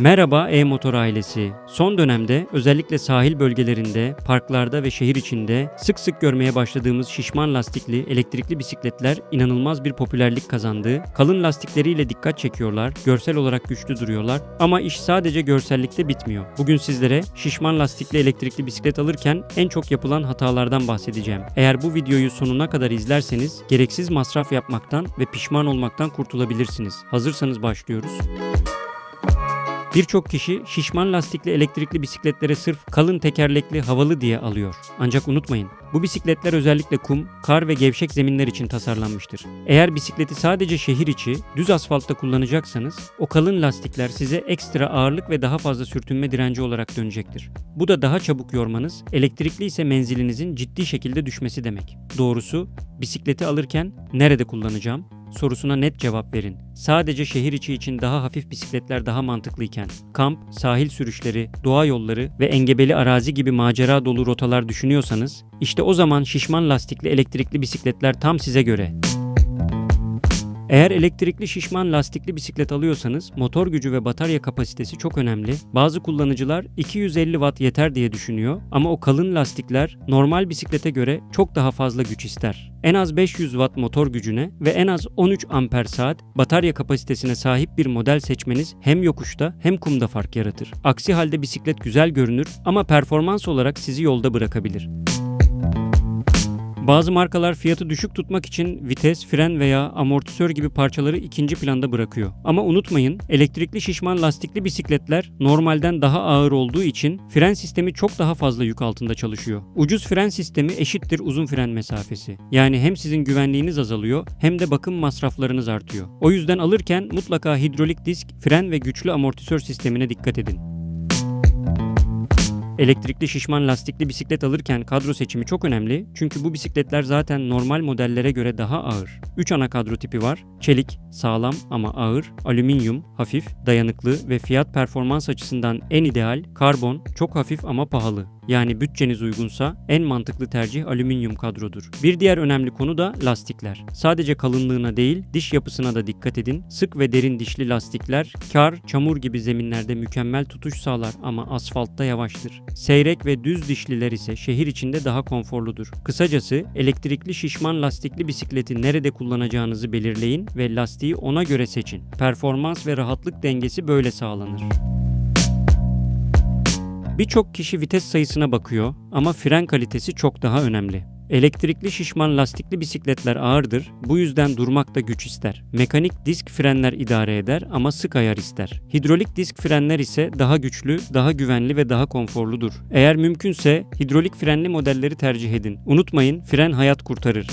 Merhaba e-motor ailesi. Son dönemde özellikle sahil bölgelerinde, parklarda ve şehir içinde sık sık görmeye başladığımız şişman lastikli elektrikli bisikletler inanılmaz bir popülerlik kazandı. Kalın lastikleriyle dikkat çekiyorlar, görsel olarak güçlü duruyorlar ama iş sadece görsellikte bitmiyor. Bugün sizlere şişman lastikli elektrikli bisiklet alırken en çok yapılan hatalardan bahsedeceğim. Eğer bu videoyu sonuna kadar izlerseniz gereksiz masraf yapmaktan ve pişman olmaktan kurtulabilirsiniz. Hazırsanız başlıyoruz. Birçok kişi şişman lastikli elektrikli bisikletlere sırf kalın tekerlekli havalı diye alıyor. Ancak unutmayın, bu bisikletler özellikle kum, kar ve gevşek zeminler için tasarlanmıştır. Eğer bisikleti sadece şehir içi, düz asfaltta kullanacaksanız, o kalın lastikler size ekstra ağırlık ve daha fazla sürtünme direnci olarak dönecektir. Bu da daha çabuk yormanız, elektrikli ise menzilinizin ciddi şekilde düşmesi demek. Doğrusu, bisikleti alırken nerede kullanacağım, sorusuna net cevap verin. Sadece şehir içi için daha hafif bisikletler daha mantıklıyken, kamp, sahil sürüşleri, doğa yolları ve engebeli arazi gibi macera dolu rotalar düşünüyorsanız, işte o zaman şişman lastikli elektrikli bisikletler tam size göre. Eğer elektrikli şişman lastikli bisiklet alıyorsanız motor gücü ve batarya kapasitesi çok önemli. Bazı kullanıcılar 250 watt yeter diye düşünüyor ama o kalın lastikler normal bisiklete göre çok daha fazla güç ister. En az 500 watt motor gücüne ve en az 13 amper saat batarya kapasitesine sahip bir model seçmeniz hem yokuşta hem kumda fark yaratır. Aksi halde bisiklet güzel görünür ama performans olarak sizi yolda bırakabilir. Bazı markalar fiyatı düşük tutmak için vites, fren veya amortisör gibi parçaları ikinci planda bırakıyor. Ama unutmayın, elektrikli şişman lastikli bisikletler normalden daha ağır olduğu için fren sistemi çok daha fazla yük altında çalışıyor. Ucuz fren sistemi eşittir uzun fren mesafesi. Yani hem sizin güvenliğiniz azalıyor hem de bakım masraflarınız artıyor. O yüzden alırken mutlaka hidrolik disk, fren ve güçlü amortisör sistemine dikkat edin. Elektrikli şişman lastikli bisiklet alırken kadro seçimi çok önemli çünkü bu bisikletler zaten normal modellere göre daha ağır. 3 ana kadro tipi var. Çelik, sağlam ama ağır, alüminyum, hafif, dayanıklı ve fiyat performans açısından en ideal, karbon, çok hafif ama pahalı. Yani bütçeniz uygunsa en mantıklı tercih alüminyum kadrodur. Bir diğer önemli konu da lastikler. Sadece kalınlığına değil, diş yapısına da dikkat edin. Sık ve derin dişli lastikler kar, çamur gibi zeminlerde mükemmel tutuş sağlar ama asfaltta yavaştır. Seyrek ve düz dişliler ise şehir içinde daha konforludur. Kısacası elektrikli şişman lastikli bisikleti nerede kullanacağınızı belirleyin ve lastiği ona göre seçin. Performans ve rahatlık dengesi böyle sağlanır. Birçok kişi vites sayısına bakıyor ama fren kalitesi çok daha önemli. Elektrikli şişman lastikli bisikletler ağırdır, bu yüzden durmak da güç ister. Mekanik disk frenler idare eder ama sık ayar ister. Hidrolik disk frenler ise daha güçlü, daha güvenli ve daha konforludur. Eğer mümkünse hidrolik frenli modelleri tercih edin. Unutmayın, fren hayat kurtarır.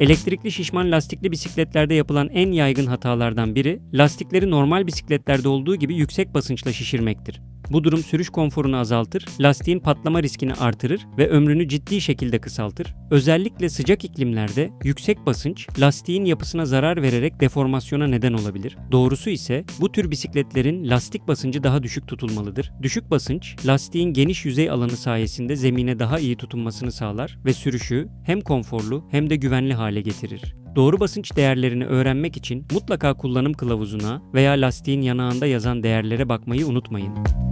Elektrikli şişman lastikli bisikletlerde yapılan en yaygın hatalardan biri lastikleri normal bisikletlerde olduğu gibi yüksek basınçla şişirmektir. Bu durum sürüş konforunu azaltır, lastiğin patlama riskini artırır ve ömrünü ciddi şekilde kısaltır. Özellikle sıcak iklimlerde yüksek basınç lastiğin yapısına zarar vererek deformasyona neden olabilir. Doğrusu ise bu tür bisikletlerin lastik basıncı daha düşük tutulmalıdır. Düşük basınç lastiğin geniş yüzey alanı sayesinde zemine daha iyi tutunmasını sağlar ve sürüşü hem konforlu hem de güvenli hale getirir. Doğru basınç değerlerini öğrenmek için mutlaka kullanım kılavuzuna veya lastiğin yanağında yazan değerlere bakmayı unutmayın.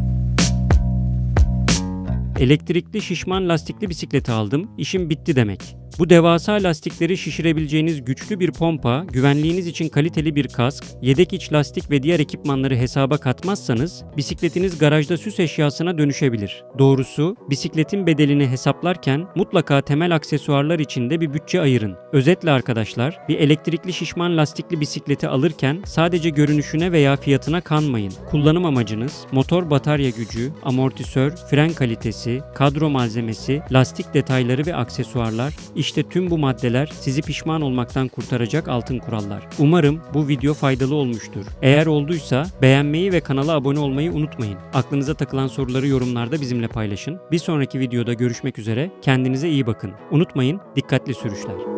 Elektrikli şişman lastikli bisikleti aldım, işim bitti demek. Bu devasa lastikleri şişirebileceğiniz güçlü bir pompa, güvenliğiniz için kaliteli bir kask, yedek iç lastik ve diğer ekipmanları hesaba katmazsanız bisikletiniz garajda süs eşyasına dönüşebilir. Doğrusu bisikletin bedelini hesaplarken mutlaka temel aksesuarlar için de bir bütçe ayırın. Özetle arkadaşlar, bir elektrikli şişman lastikli bisikleti alırken sadece görünüşüne veya fiyatına kanmayın. Kullanım amacınız, motor batarya gücü, amortisör, fren kalitesi, kadro malzemesi, lastik detayları ve aksesuarlar, işte tüm bu maddeler sizi pişman olmaktan kurtaracak altın kurallar. Umarım bu video faydalı olmuştur. Eğer olduysa beğenmeyi ve kanala abone olmayı unutmayın. Aklınıza takılan soruları yorumlarda bizimle paylaşın. Bir sonraki videoda görüşmek üzere. Kendinize iyi bakın. Unutmayın dikkatli sürüşler.